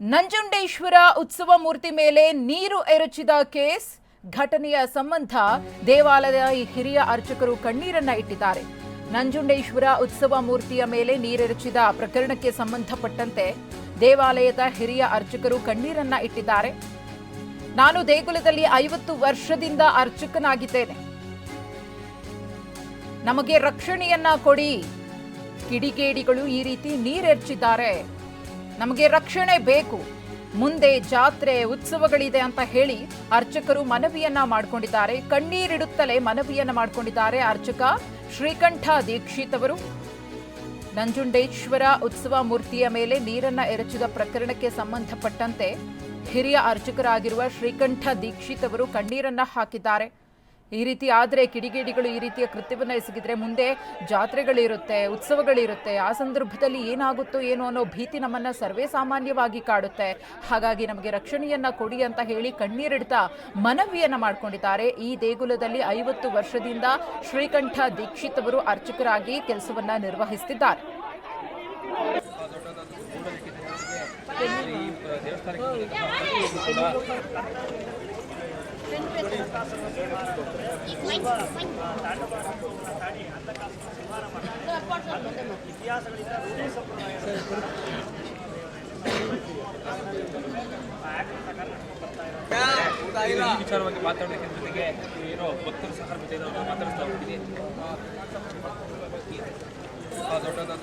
ನಂಜುಂಡೇಶ್ವರ ಉತ್ಸವ ಮೂರ್ತಿ ಮೇಲೆ ನೀರು ಎರಚಿದ ಕೇಸ್, ಘಟನೆಯ ಸಂಬಂಧ ದೇವಾಲಯದ ಈ ಹಿರಿಯ ಅರ್ಚಕರು ಕಣ್ಣೀರನ್ನ ಇಟ್ಟಿದ್ದಾರೆ. ನಂಜುಂಡೇಶ್ವರ ಉತ್ಸವ ಮೂರ್ತಿಯ ಮೇಲೆ ನೀರೆರಚಿದ ಪ್ರಕರಣಕ್ಕೆ ಸಂಬಂಧಪಟ್ಟಂತೆ ದೇವಾಲಯದ ಹಿರಿಯ ಅರ್ಚಕರು ಕಣ್ಣೀರನ್ನ ಇಟ್ಟಿದ್ದಾರೆ. ನಾನು ದೇಗುಲದಲ್ಲಿ ಐವತ್ತು ವರ್ಷದಿಂದ ಅರ್ಚಕನಾಗಿದ್ದೇನೆ. ನಮಗೆ ರಕ್ಷಣೆಯನ್ನ ಕೊಡಿ. ಕಿಡಿಗೇಡಿಗಳು ಈ ರೀತಿ ನೀರೆರ್ಚಿದ್ದಾರೆ. ನಮಗೆ ರಕ್ಷಣೆ ಬೇಕು. ಮುಂದೆ ಜಾತ್ರೆ, ಉತ್ಸವಗಳಿದೆ ಅಂತ ಹೇಳಿ ಅರ್ಚಕರು ಮನವಿಯನ್ನ ಮಾಡಿಕೊಂಡಿದ್ದಾರೆ. ಕಣ್ಣೀರಿಡುತ್ತಲೇ ಮನವಿಯನ್ನ ಮಾಡಿಕೊಂಡಿದ್ದಾರೆ ಅರ್ಚಕ ಶ್ರೀಕಂಠ ದೀಕ್ಷಿತ್ ಅವರು. ನಂಜುಂಡೇಶ್ವರ ಉತ್ಸವ ಮೂರ್ತಿಯ ಮೇಲೆ ನೀರನ್ನ ಎರಚಿದ ಪ್ರಕರಣಕ್ಕೆ ಸಂಬಂಧಪಟ್ಟಂತೆ ಹಿರಿಯ ಅರ್ಚಕರಾಗಿರುವ ಶ್ರೀಕಂಠ ದೀಕ್ಷಿತ್ ಅವರು ಕಣ್ಣೀರನ್ನ ಹಾಕಿದ್ದಾರೆ. ಈ ರೀತಿ ಆದರೆ ಕಿಡಿಗೇಡಿಗಳು ಈ ರೀತಿಯ ಕೃತ್ಯವನ್ನು ಎಸಗಿದ್ರೆ ಮುಂದೆ ಜಾತ್ರೆಗಳಿರುತ್ತೆ, ಉತ್ಸವಗಳಿರುತ್ತೆ, ಆ ಸಂದರ್ಭದಲ್ಲಿ ಏನಾಗುತ್ತೋ ಏನೋ ಅನ್ನೋ ಭೀತಿ ನಮ್ಮನ್ನ ಸರ್ವೇ ಸಾಮಾನ್ಯವಾಗಿ ಕಾಡುತ್ತೆ. ಹಾಗಾಗಿ ನಮಗೆ ರಕ್ಷಣೆಯನ್ನ ಕೊಡಿ ಅಂತ ಹೇಳಿ ಕಣ್ಣೀರಿಡ್ತಾ ಮನವಿಯನ್ನು ಮಾಡ್ಕೊಂಡಿದ್ದಾರೆ. ಈ ದೇಗುಲದಲ್ಲಿ ಐವತ್ತು ವರ್ಷದಿಂದ ಶ್ರೀಕಂಠ ದೀಕ್ಷಿತ್ ಅವರು ಅರ್ಚಕರಾಗಿ ಕೆಲಸವನ್ನ ನಿರ್ವಹಿಸುತ್ತಿದ್ದಾರೆ ವಿಚಾರವಾಗಿ ಮಾತಾಡಲಿಕ್ಕೆ ಜೊತೆಗೆ ಏನೋ ಭಕ್ತರು ಸಹ ಮಾತಾಡಿಸ್ತಾ ದೊಡ್ಡದಾದ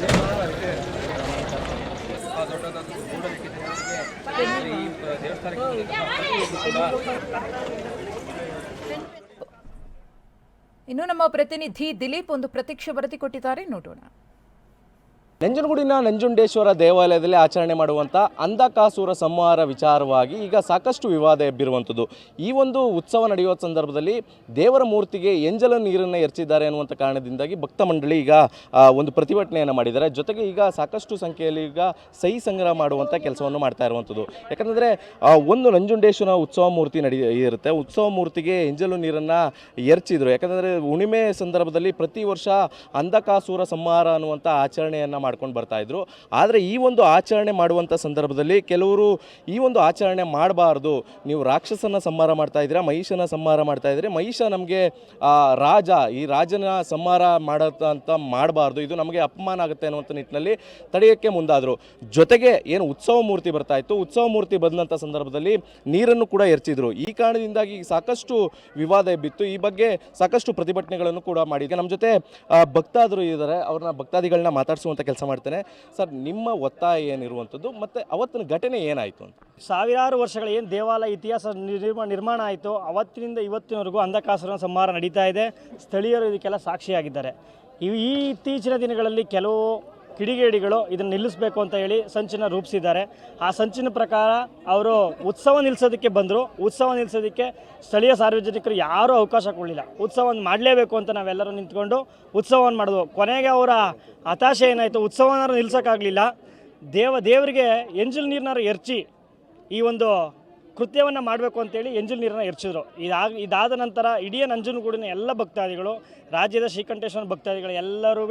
ದೇವಸ್ಥಾನಕ್ಕೆ ಆ ದೊಡ್ಡದಾದ ಕೂಡಲಿಕ್ಕೆ ಜನರಿಗೆ ಈ ದೇವಸ್ಥಾನಕ್ಕೆ ಇನ್ನು ನಮ್ಮ ಪ್ರತಿನಿಧಿ ದಿಲೀಪ್ ಒಂದು ಪ್ರತೀಕ್ಷೆ ವರದಿ ಕೊಟ್ಟಿದ್ದಾರೆ. ನೋಡೋಣ. ನಂಜನಗೂಡಿನ ನಂಜುಂಡೇಶ್ವರ ದೇವಾಲಯದಲ್ಲಿ ಆಚರಣೆ ಮಾಡುವಂಥ ಅಂಧಕಾಸುರ ಸಂಹಾರ ವಿಚಾರವಾಗಿ ಈಗ ಸಾಕಷ್ಟು ವಿವಾದ ಎಬ್ಬಿರುವಂಥದ್ದು. ಈ ಒಂದು ಉತ್ಸವ ನಡೆಯುವ ಸಂದರ್ಭದಲ್ಲಿ ದೇವರ ಮೂರ್ತಿಗೆ ಎಂಜಲ ನೀರನ್ನು ಎರಚಿದ್ದಾರೆ ಅನ್ನುವಂಥ ಕಾರಣದಿಂದಾಗಿ ಭಕ್ತ ಮಂಡಳಿ ಈಗ ಒಂದು ಪ್ರತಿಭಟನೆಯನ್ನು ಮಾಡಿದ್ದಾರೆ. ಜೊತೆಗೆ ಈಗ ಸಾಕಷ್ಟು ಸಂಖ್ಯೆಯಲ್ಲಿ ಈಗ ಸಹಿ ಸಂಗ್ರಹ ಮಾಡುವಂಥ ಕೆಲಸವನ್ನು ಮಾಡ್ತಾ ಇರುವಂಥದ್ದು. ಯಾಕಂದರೆ ಒಂದು ನಂಜುಂಡೇಶ್ವರ ಉತ್ಸವ ಮೂರ್ತಿ ನಡಿ, ಇರುತ್ತೆ. ಉತ್ಸವ ಮೂರ್ತಿಗೆ ಎಂಜಲು ನೀರನ್ನು ಎರಚಿದ್ರು. ಯಾಕಂದರೆ ಹುಣಿಮೆ ಸಂದರ್ಭದಲ್ಲಿ ಪ್ರತಿ ವರ್ಷ ಅಂಧಕಾಸುರ ಸಂಹಾರ ಅನ್ನುವಂಥ ಆಚರಣೆಯನ್ನು ಮಾಡ್ಕೊಂಡು ಬರ್ತಾ ಇದ್ರು. ಆದರೆ ಈ ಒಂದು ಆಚರಣೆ ಮಾಡುವಂಥ ಸಂದರ್ಭದಲ್ಲಿ ಕೆಲವರು ಈ ಒಂದು ಆಚರಣೆ ಮಾಡಬಾರ್ದು. ನೀವು ರಾಕ್ಷಸನ ಸಂಹಾರ ಮಾಡ್ತಾ ಇದ್ದೀರಾ, ಮಹಿಷನ ಸಂಹಾರ ಮಾಡ್ತಾ ಇದ್ದೀರಿ, ಮಹಿಷ ನಮಗೆ ರಾಜ, ಈ ರಾಜನ ಸಂಹಾರ ಅಂತ ಮಾಡಬಾರ್ದು. ಇದು ನಮಗೆ ಅಪಮಾನ ಆಗುತ್ತೆ ಅನ್ನುವಂಥ ನಿಟ್ಟಿನಲ್ಲಿ ತಡೆಯೋಕ್ಕೆ ಮುಂದಾದರು. ಜೊತೆಗೆ ಏನು ಉತ್ಸವ ಮೂರ್ತಿ ಬರ್ತಾ ಇತ್ತು. ಉತ್ಸವ ಮೂರ್ತಿ ಬಂದಂಥ ಸಂದರ್ಭದಲ್ಲಿ ನೀರನ್ನು ಕೂಡ ಎರಚಿದ್ರು. ಈ ಕಾರಣದಿಂದಾಗಿ ಸಾಕಷ್ಟು ವಿವಾದ ಎಬ್ಬಿತ್ತು ಈ ಬಗ್ಗೆ ಸಾಕಷ್ಟು ಪ್ರತಿಭಟನೆಗಳನ್ನು ಕೂಡ ಮಾಡಿದ್ದೆ ನಮ್ಮ ಜೊತೆ ಭಕ್ತಾದರು ಇದ್ದಾರೆ. ಅವ್ರನ್ನ ಭಕ್ತಾದಿಗಳನ್ನ ಮಾತಾಡಿಸುವಂಥ ಕೆಲಸ ಮಾಡ್ತೇನೆ. ಸರ್, ನಿಮ್ಮ ಒತ್ತಾಯ ಏನಿರುವಂಥದ್ದು ಮತ್ತು ಅವತ್ತಿನ ಘಟನೆ ಏನಾಯಿತು ಅಂತ? ಸಾವಿರಾರು ವರ್ಷಗಳ ಏನು ದೇವಾಲಯ ಇತಿಹಾಸ ನಿರ್ಮಾಣ ನಿರ್ಮಾಣ ಆಯಿತು ಅವತ್ತಿನಿಂದ ಇವತ್ತಿನವರೆಗೂ ಅಂಧಕಾಸುರನ ಸಂಹಾರ ನಡೀತಾ ಇದೆ. ಸ್ಥಳೀಯರು ಇದಕ್ಕೆಲ್ಲ ಸಾಕ್ಷಿಯಾಗಿದ್ದಾರೆ. ಈ ಇತ್ತೀಚಿನ ದಿನಗಳಲ್ಲಿ ಕೆಲವು ಕಿಡಿಗೇಡಿಗಳು ಇದನ್ನು ನಿಲ್ಲಿಸಬೇಕು ಅಂತ ಹೇಳಿ ಸಂಚನ್ನು ರೂಪಿಸಿದ್ದಾರೆ. ಆ ಸಂಚಿನ ಪ್ರಕಾರ ಅವರು ಉತ್ಸವ ನಿಲ್ಲಿಸೋದಕ್ಕೆ ಬಂದರು. ಉತ್ಸವ ನಿಲ್ಲಿಸೋದಕ್ಕೆ ಸ್ಥಳೀಯ ಸಾರ್ವಜನಿಕರು ಯಾರೂ ಅವಕಾಶ ಕೊಡಲಿಲ್ಲ. ಉತ್ಸವವನ್ನು ಮಾಡಲೇಬೇಕು ಅಂತ ನಾವೆಲ್ಲರೂ ನಿಂತ್ಕೊಂಡು ಉತ್ಸವವನ್ನು ಮಾಡಿದ್ವು ಕೊನೆಗೆ ಅವರ ಹತಾಶೆ ಏನಾಯಿತು? ಉತ್ಸವನಾರು ನಿಲ್ಲಿಸೋಕ್ಕಾಗಲಿಲ್ಲ ದೇವ, ದೇವರಿಗೆ ಎಂಜಲ್ ನೀರನ್ನಾರು ಎರಚಿ ಈ ಒಂದು ಕೃತ್ಯವನ್ನು ಮಾಡಬೇಕು ಅಂತೇಳಿ ಎಂಜಲ್ ನೀರನ್ನ ಎರಚಿದ್ರು. ಇದಾಗ, ಇದಾದ ನಂತರ ಇಡೀ ನಂಜನಗೂಡಿನ ಎಲ್ಲ ಭಕ್ತಾದಿಗಳು, ರಾಜ್ಯದ ಶ್ರೀಕಂಠೇಶ್ವರ ಭಕ್ತಾದಿಗಳು ಎಲ್ಲರೂ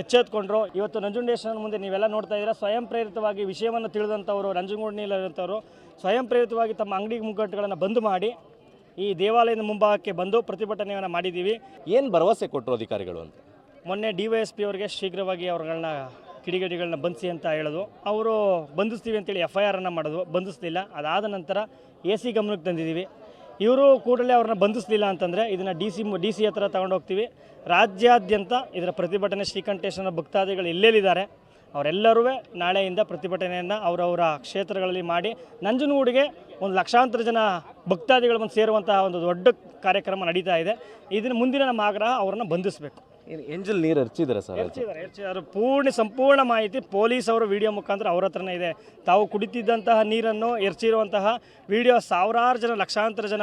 ಎಚ್ಚೆತ್ಕೊಂಡ್ರು. ಇವತ್ತು ನಂಜುಂಡೇಶ್ವರನ ಮುಂದೆ ನೀವೆಲ್ಲ ನೋಡ್ತಾ ಇದ್ದೀರಾ ಸ್ವಯಂ ಪ್ರೇರಿತವಾಗಿ ವಿಷಯವನ್ನು ತಿಳಿದಂಥವರು ನಂಜನಗೂಡಿನಲ್ಲಿರುವಂಥವರು ಸ್ವಯಂ ಪ್ರೇರಿತವಾಗಿ ತಮ್ಮ ಅಂಗಡಿ ಮುಗ್ಗಟ್ಟುಗಳನ್ನು ಬಂದ್ ಮಾಡಿ ಈ ದೇವಾಲಯದ ಮುಂಭಾಗಕ್ಕೆ ಬಂದು ಪ್ರತಿಭಟನೆಯನ್ನು ಮಾಡಿದ್ದೀವಿ. ಏನು ಭರವಸೆ ಕೊಟ್ಟರು ಅಧಿಕಾರಿಗಳು ಅಂತ? ಮೊನ್ನೆ ಡಿ ವೈ ಎಸ್ ಪಿ ಅವರಿಗೆ ಶೀಘ್ರವಾಗಿ ಅವ್ರುಗಳನ್ನ ಕಿಡಿಗೇಡಿಗಳನ್ನ ಬಂಧಿಸಿ ಅಂತ ಹೇಳೋದು. ಅವರು ಬಂಧಿಸ್ತೀವಿ ಅಂತೇಳಿ ಎಫ್ ಐ ಆರನ್ನು ಮಾಡೋದು. ಬಂಧಿಸ್ಲಿಲ್ಲ. ಅದಾದ ನಂತರ ಎ ಸಿ ಗಮನಕ್ಕೆ ತಂದಿದ್ದೀವಿ. ಇವರು ಕೂಡಲೇ ಅವ್ರನ್ನ ಬಂಧಿಸಲಿಲ್ಲ ಅಂತಂದರೆ ಇದನ್ನು ಡಿ ಸಿ ಡಿ ಸಿ ಹತ್ರ ತಗೊಂಡು ಹೋಗ್ತೀವಿ. ರಾಜ್ಯಾದ್ಯಂತ ಇದರ ಪ್ರತಿಭಟನೆ ಶ್ರೀಕಂಠೇಶ್ವರ ಭಕ್ತಾದಿಗಳು ಎಲ್ಲೆಲ್ಲಿದ್ದಾರೆ? ಅವರೆಲ್ಲರೂ ನಾಳೆಯಿಂದ ಪ್ರತಿಭಟನೆಯನ್ನು ಅವರವರ ಕ್ಷೇತ್ರಗಳಲ್ಲಿ ಮಾಡಿ ನಂಜನಗೂಡಿಗೆ ಒಂದು ಲಕ್ಷಾಂತರ ಜನ ಭಕ್ತಾದಿಗಳು ಬಂದು ಸೇರುವಂತಹ ಒಂದು ದೊಡ್ಡ ಕಾರ್ಯಕ್ರಮ ನಡೀತಾ ಇದೆ. ಇದನ್ನು ಮುಂದಿನ ನಮ್ಮ ಆಗ್ರಹ ಅವರನ್ನು ಬಂಧಿಸಬೇಕು. ಎಂಜಲ್ ನೀರು ಹರ್ಚಿದ್ದಾರೆ ಸರ್ ಹೆಚ್ಚಿದ್ದಾರೆ ಪೂರ್ಣ ಸಂಪೂರ್ಣ ಮಾಹಿತಿ ಪೊಲೀಸ್ ಅವರ ವಿಡಿಯೋ ಮುಖಾಂತರ ಅವ್ರ ಹತ್ರನೇ ಇದೆ. ತಾವು ಕುಡಿತಿದ್ದಂತಹ ನೀರನ್ನು ಎರಚಿರುವಂತಹ ವಿಡಿಯೋ ಸಾವಿರಾರು ಜನ, ಲಕ್ಷಾಂತರ ಜನ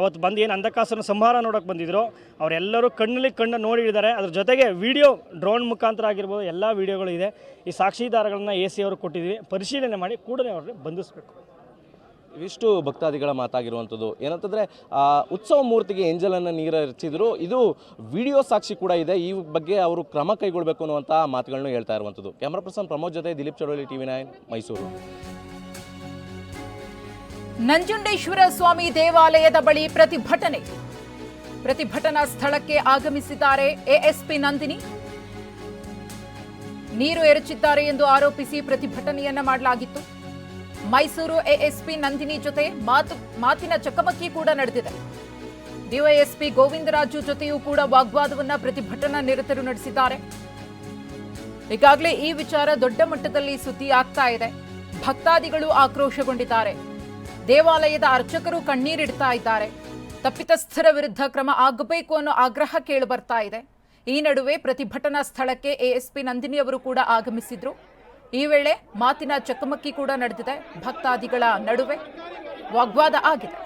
ಅವತ್ತು ಬಂದು ಏನು ಅಂಧಕಾಸನ ಸಂಹಾರ ನೋಡೋಕೆ ಬಂದಿದ್ರು. ಅವರೆಲ್ಲರೂ ಕಣ್ಣಲ್ಲಿ ಕಣ್ಣು ನೋಡಿದ್ದಾರೆ ಅದ್ರ ಜೊತೆಗೆ ವಿಡಿಯೋ ಡ್ರೋನ್ ಮುಖಾಂತರ ಆಗಿರ್ಬೋದು, ಎಲ್ಲ ವಿಡಿಯೋಗಳು ಇದೆ. ಈ ಸಾಕ್ಷಿದಾರಗಳನ್ನು ಎ ಸಿ ಅವರು ಕೊಟ್ಟಿದ್ವಿ. ಪರಿಶೀಲನೆ ಮಾಡಿ ಕೂಡಲೇ ಅವ್ರನ್ನ ಬಂಧಿಸಬೇಕು. ಇವಿಷ್ಟು ಭಕ್ತಾದಿಗಳ ಮಾತಾಗಿರುವಂಥದ್ದು. ಏನಂತಂದರೆ ಉತ್ಸವ ಮೂರ್ತಿಗೆ ಏಂಜಲನ್ನು ನೀರು ಎರಚಿದ್ರು ಇದು ವಿಡಿಯೋ ಸಾಕ್ಷಿ ಕೂಡ ಇದೆ. ಈ ಬಗ್ಗೆ ಅವರು ಕ್ರಮ ಕೈಗೊಳ್ಳಬೇಕು ಅನ್ನುವಂಥ ಮಾತುಗಳನ್ನ ಹೇಳ್ತಾ ಇರುವಂಥದ್ದು. ಕ್ಯಾಮ್ರಾ ಪರ್ಸನ್ ಪ್ರಮೋದ್ ಜೊತೆ ದಿಲೀಪ್ ಚಳವಳ್ಳಿ ಟಿವಿ ನೈನ್, ಮೈಸೂರು. ನಂಜುಂಡೇಶ್ವರ ಸ್ವಾಮಿ ದೇವಾಲಯದ ಬಳಿ ಪ್ರತಿಭಟನೆ. ಪ್ರತಿಭಟನಾ ಸ್ಥಳಕ್ಕೆ ಆಗಮಿಸಿದ್ದಾರೆ ಎಎಸ್ಪಿ ನಂದಿನಿ. ನೀರು ಎರಚಿದ್ದಾರೆ ಎಂದು ಆರೋಪಿಸಿ ಪ್ರತಿಭಟನೆಯನ್ನ ಮಾಡಲಾಗಿತ್ತು. ಮೈಸೂರು ಎಎಸ್ಪಿ ನಂದಿನಿ ಜೊತೆ ಮಾತು ಮಾತಿನ ಚಕಮಕಿ ಕೂಡ ನಡೆದಿದೆ. ಡಿವೈಎಸ್ಪಿ ಗೋವಿಂದರಾಜು ಜೊತೆಯೂ ಕೂಡ ವಾಗ್ವಾದವನ್ನ ಪ್ರತಿಭಟನಾ ನಿರತರು ನಡೆಸಿದ್ದಾರೆ. ಈಗಾಗಲೇ ಈ ವಿಚಾರ ದೊಡ್ಡ ಮಟ್ಟದಲ್ಲಿ ಸುದ್ದಿ ಆಗ್ತಾ ಇದೆ. ಭಕ್ತಾದಿಗಳು ಆಕ್ರೋಶಗೊಂಡಿದ್ದಾರೆ. ದೇವಾಲಯದ ಅರ್ಚಕರು ಕಣ್ಣೀರಿಡ್ತಾ ಇದ್ದಾರೆ. ತಪ್ಪಿತಸ್ಥರ ವಿರುದ್ಧ ಕ್ರಮ ಆಗಬೇಕು ಅನ್ನೋ ಆಗ್ರಹ ಕೇಳಿ ಬರ್ತಾ ಇದೆ. ಈ ನಡುವೆ ಪ್ರತಿಭಟನಾ ಸ್ಥಳಕ್ಕೆ ಎಎಸ್ಪಿ ನಂದಿನಿ ಅವರು ಕೂಡ ಆಗಮಿಸಿದ್ರು. ಈ ವೇಳೆ ಮಾತಿನ ಚಕಮಕಿ ಕೂಡ ನಡೆದಿದೆ. ಭಕ್ತಾದಿಗಳ ನಡುವೆ ವಾಗ್ವಾದ ಆಗಿದೆ.